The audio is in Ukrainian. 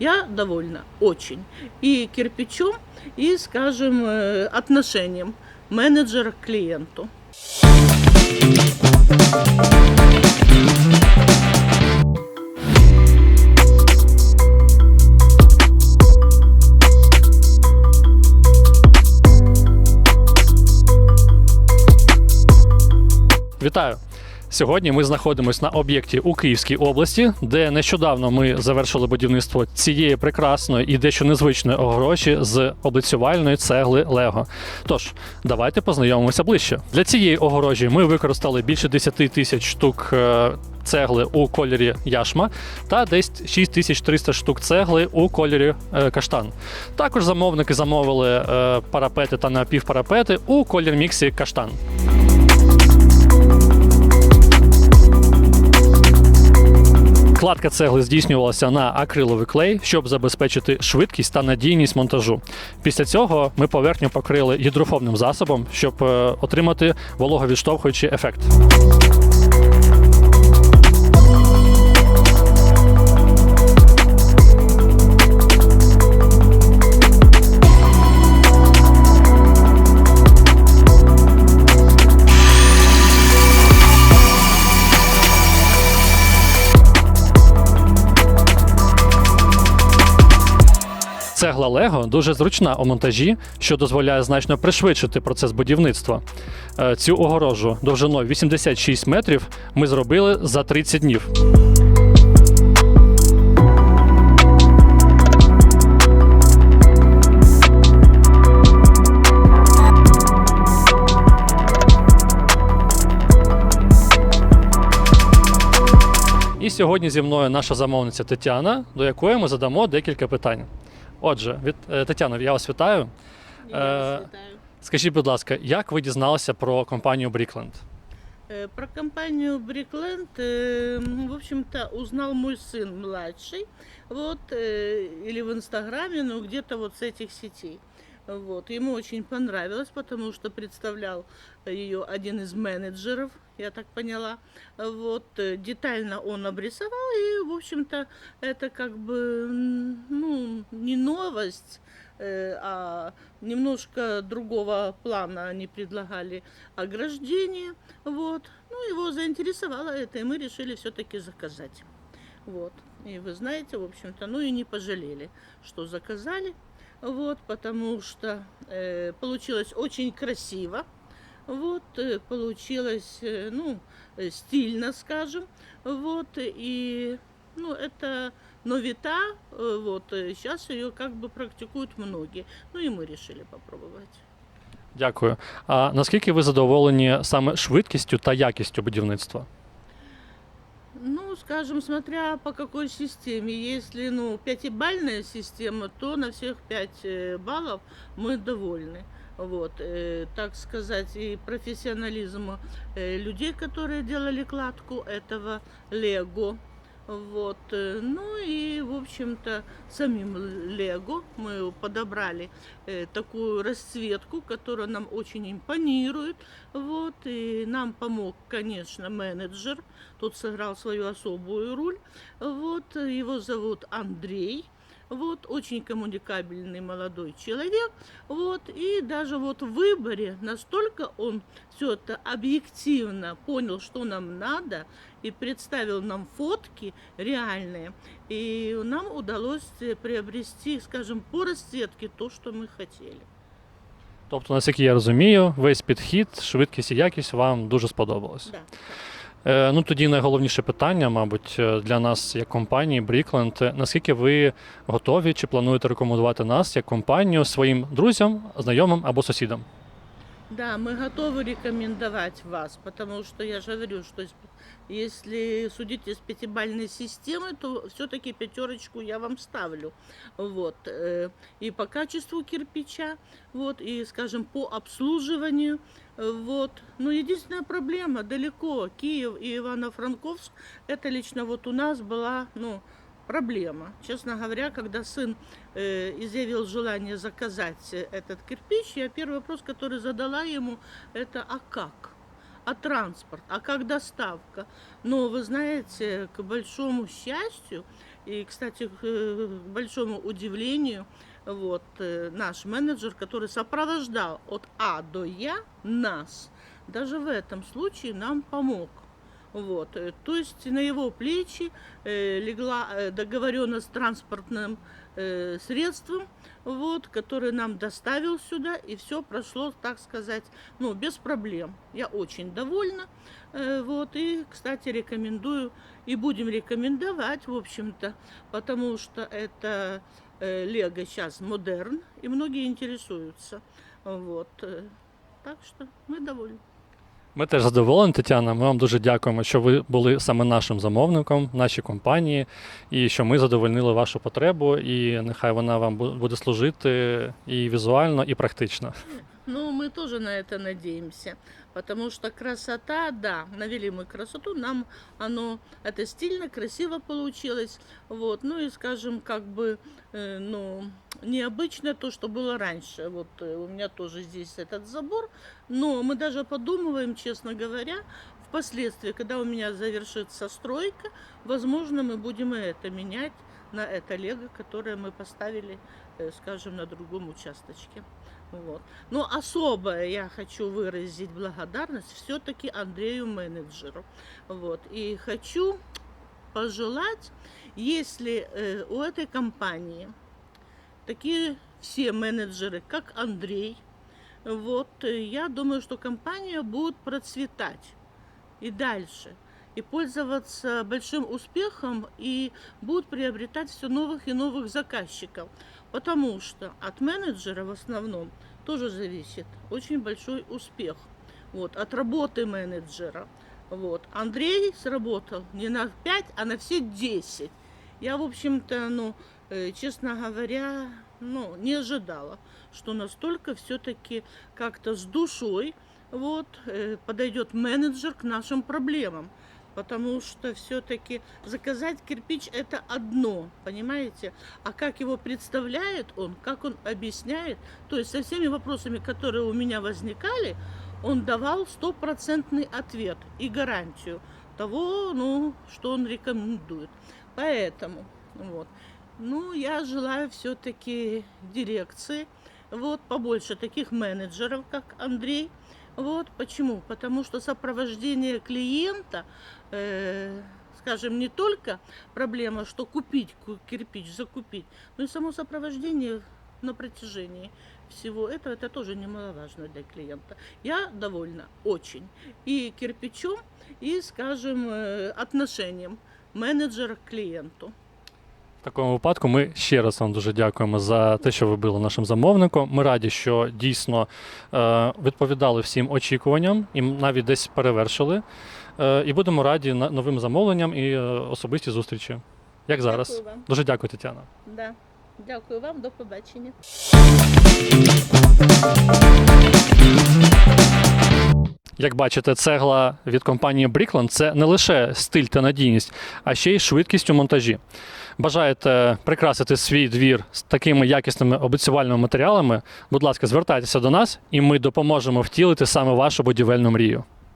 Я довольна очень. И кирпичом, и, скажем, э, отношением менеджера к клиенту. Вітаю! Сьогодні ми знаходимося на об'єкті у Київській області, де нещодавно ми завершили будівництво цієї прекрасної і дещо незвичної огорожі з облицювальної цегли Лего. Тож, давайте познайомимося ближче. Для цієї огорожі ми використали більше 10 тисяч штук е, цегли у кольорі яшма та десь 6300 штук цегли у кольорі е, каштан. Також замовники замовили е, парапети та напівпарапети у колір міксі каштан. Кладка цегли здійснювалася на акриловий клей, щоб забезпечити швидкість та надійність монтажу. Після цього ми поверхню покрили гідрофобним засобом, щоб е, отримати вологовідштовхуючий ефект. Цегла Лего дуже зручна у монтажі, що дозволяє значно пришвидшити процес будівництва. Е, Цю огорожу довжиною 86 метрів ми зробили за 30 днів. І сьогодні зі мною наша замовниця Тетяна, до якої ми задамо декілька питань. Отже, від е, Тетяно, я вас вітаю. Я вас Э, вітаю. Скажіть, будь ласка, як ви дізналися про компанію Брікленд? Э, Про компанию Брикленд, э, в общем-то, узнал мой сын младший, вот, э, или в Инстаграме, ну, где-то вот с этих сетей. Вот. Ему очень понравилось, потому что представлял ее один из менеджеров, я так поняла. Вот. э, Детально он обрисовал, и, в общем-то, это как бы, м, ну, не новость, э, а немножко другого плана они предлагали ограждение. Вот. Ну, его заинтересовало это, и мы решили все-таки заказать. Вот. И вы знаете, в общем-то, ну и не пожалели, что заказали. Вот, потому что э, получилось очень красиво. Вот, э, получилось, э, ну, э, стильно, скажем. Вот, и, ну, это новита, э, вот, сейчас ее как бы практикуют многие. Ну, и мы решили попробовать. Дякую. А наскільки ви задоволені саме швидкістю та якістю будівництва? Ну, скажем, смотря по какой системе. Если, ну, пятибальная система, то на всех пять э, баллов мы довольны. Вот, э, так сказать, и профессионализм э, людей, которые делали кладку этого Лего. Вот, э, ну и, в общем-то, самим Лего мы подобрали э, такую расцветку, которая нам очень импонирует. Вот, и нам помог, конечно, менеджер. Тут сыграл свою особую роль. Вот, его зовут Андрей. Вот, очень коммуникабельный молодой человек. Вот, и даже вот в выборе настолько он все это объективно понял, что нам надо, и представил нам фотки реальные. И нам удалось э, приобрести, скажем, по расцветке то, что мы хотели. Тобто, наскільки я розумію, весь підхід, швидкість і якість вам дуже сподобалось. Да. Е, ну тоді найголовніше питання, мабуть, е, для нас як компанії Брікленд. Наскільки ви готові чи плануєте рекомендувати нас як компанію своїм друзям, знайомим або сусідам? Да, мы готовы рекомендовать вас, потому что я же говорю, что если судить из пятибальной системы, то все-таки пятерочку я вам ставлю. Вот. э, И по качеству кирпича, вот, и, скажем, по обслуживанию. э, Вот. Но единственная проблема далеко. Киев и Ивано-Франковск, это лично вот у нас была, ну, проблема. Честно говоря, когда сын э, изъявил желание заказать э, этот кирпич, я первый вопрос, который задала ему, это а как? А транспорт? А как доставка? Но вы знаете, к большому счастью, И, кстати, к э, большому удивлению, вот э, наш менеджер, который сопровождал от А до Я нас, даже в этом случае нам помог. Вот, э, то есть на его плечи э, легла э, договоренность с транспортным э, средством, вот, который нам доставил сюда, и все прошло, так сказать, ну, без проблем. Я очень довольна, э, вот, и, кстати, рекомендую, и будем рекомендовать, в общем-то, потому что это э, Лего сейчас модерн, и многие интересуются, вот, э, так что мы довольны. Ми теж задоволені, Тетяна. Ми вам дуже дякуємо, що ви були саме нашим замовником, нашій компанії, і що ми задовольнили вашу потребу. І нехай вона вам буде служити і візуально, і практично. Ну, ми теж на це надеемся, потому что красота, да, навели мы красоту, нам оно, это стильно, красиво получилось, вот, ну и, скажем, как бы, э, ну, необычно то, что было раньше, вот, э, у меня тоже здесь этот забор, но мы даже подумываем, честно говоря, впоследствии, когда у меня завершится стройка, возможно, мы будем и это менять на это лего, которое мы поставили, э, скажем, на другом участочке. Вот. Но особое я хочу выразить благодарность все-таки Андрею менеджеру. Вот. И хочу пожелать, если э, у этой компании такие все менеджеры, как Андрей, вот, э, я думаю, что компания будет процветать и дальше, и пользоваться большим успехом, и будет приобретать все новых и новых заказчиков. Потому что от менеджера в основном тоже зависит очень большой успех. Вот, от работы менеджера. Вот. Андрей сработал не на 5, а на все 10. Я, в общем-то, ну, э, честно говоря, ну, не ожидала, что настолько все-таки как-то с душой вот, э, подойдет менеджер к нашим проблемам. Потому что все-таки заказать кирпич это одно, понимаете? А как его представляет он, как он объясняет, то есть со всеми вопросами, которые у меня возникали, он давал стопроцентный ответ и гарантию того, ну, что он рекомендует. Поэтому, вот. Ну, я желаю все-таки дирекции, вот, побольше таких менеджеров, как Андрей. Вот почему? Потому что сопровождение клиента, э, скажем, не только проблема, что купить ку- кирпич, закупить, но и само сопровождение на протяжении всего этого, это тоже немаловажно для клиента. Я довольна очень и кирпичом, и, скажем, э, отношением менеджера к клиенту. В такому випадку ми ще раз вам дуже дякуємо за те, що ви були нашим замовником. Ми раді, що дійсно е, відповідали всім очікуванням і навіть десь перевершили. Е, і будемо раді новим замовленням і е, особисті зустрічі. Як зараз. Дякую вам. Дуже дякую, Тетяна. Да. Дякую вам, до побачення. Як бачите, цегла від компанії Brickland – це не лише стиль та надійність, а ще й швидкість у монтажі. Бажаєте прикрасити свій двір з такими якісними обіцювальними матеріалами? Будь ласка, звертайтеся до нас, і ми допоможемо втілити саме вашу будівельну мрію.